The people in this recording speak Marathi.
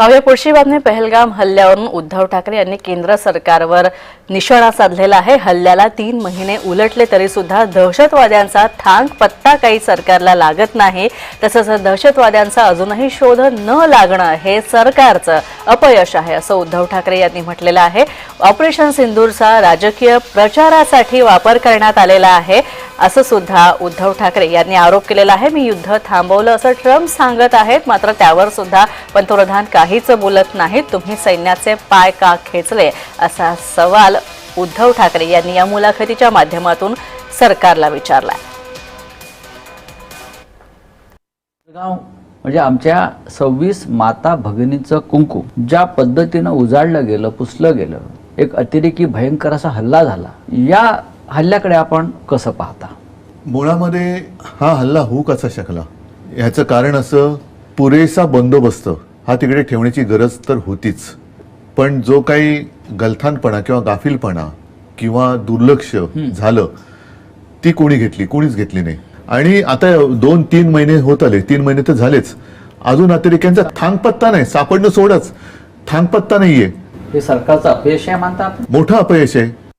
पाहूया पुढची बातमी पहलगाम हल्ल्यावरून उद्धव ठाकरे यांनी केंद्र सरकारवर निशाणा साधलेला आहे. हल्ल्याला तीन महिने उलटले तरी सुद्धा दहशतवाद्यांचा थांग पत्ता काही सरकारला लागत नाही. तसंच दहशतवाद्यांचा अजूनही शोध न लागणं हे सरकारचं अपयश आहे असं उद्धव ठाकरे यांनी म्हटलेलं आहे. ऑपरेशन सिंदूरचा राजकीय प्रचारासाठी वापर करण्यात आलेला आहे. असं सुद्धा उद्धव ठाकरे यांनी आरोप केलेला आहे. मी युद्ध थांबवलं असं ट्रम्प सांगत आहेत. मात्र त्यावर सुद्धा पंतप्रधान काहीच बोलत नाहीत. तुम्ही सैन्याचे पाय का खेचले? असा सवाल उद्धव ठाकरे यांनी या मुलाखतीच्या माध्यमातून सरकारला विचारला म्हणजे आमच्या सव्वीस माता भगिनीचं कुंकू ज्या पद्धतीनं उजाडलं गेलं पुसलं गेलं एक अतिरेकी भयंकर असा हल्ला झाला. या हल्ल्याकडे आपण कसं पाहता? मुळामध्ये हा हल्ला होऊ कसा शकला? ह्याचं कारण असं पुरेसा बंदोबस्त हा तिकडे ठेवण्याची गरज तर होतीच. पण जो काही गलथानपणा किंवा गाफीलपणा किंवा दुर्लक्ष झालं ती कोणी घेतली? कोणीच घेतली नाही. आणि आता दोन तीन महिने होत आले. तीन महिने तर झालेच. अजून अतिरेक्यांचा थांगपत्ता नाही. सापडणं सोडच. थांगपत्ता नाहीये. हे सरकारचं अपयश आहे मानता मोठं अपयश आहे.